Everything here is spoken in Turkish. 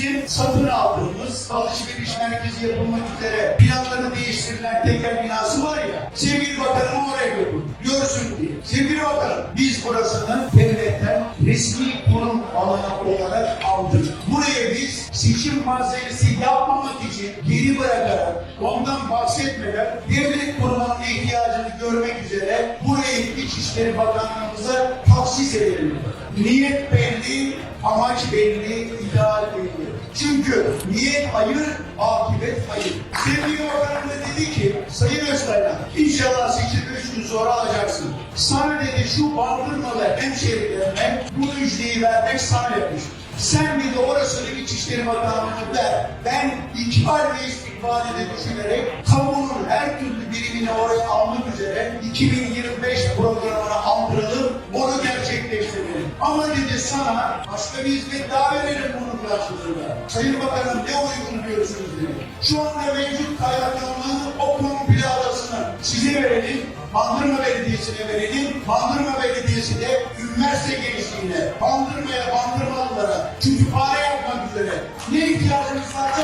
bizim satın aldığımız alışveriş merkezi yapılmak üzere planları değiştirilen tekel binası var ya, sevgili bakanımı oraya götürdüm. Görsün diye. Sevgili bakanım, biz burasını devletten resmi kurum alanı olarak aldık. Buraya biz seçim malzemesi yapmamak için geri bırakarak, ondan bahsetmeden devlet kurumunun ihtiyacını görmek üzere burayı İçişleri Bakanlığımıza tahsis edelim. Niyet belli, amaç belli, ideal belli. Çünkü niyet hayır, akıbet hayır. Sevgili Bakanım da dedi ki, Sayın Öztaylan, inşallah seçim üç gün sonra alacaksın. Sana dedi şu bandırmalı hemşehrilerine bu müjdeyi vermek sana yakışır. Sen bir de orasını İçişleri Bakanlığı'na ver. Ben ikbal ve istikbalini düşünerek kamunun her türlü birimini oraya almak üzere 2025 programına aldıralım, onu gerçekleştirelim. Ama dedi sana başka bir hizmet daha verelim bunun karşılığında. Sayın Bakanım ne uygun diyorsunuz dedi. Şu anda mevcut kaymakamlığın o komple adasını size verelim. Bandırma Belediyesi'ne verelim. Bandırma Belediyesi de üniversite gençliğine, Bandırma'ya, Bandırmalılara kütüphane yapmak üzere ne ihtiyacınız varsa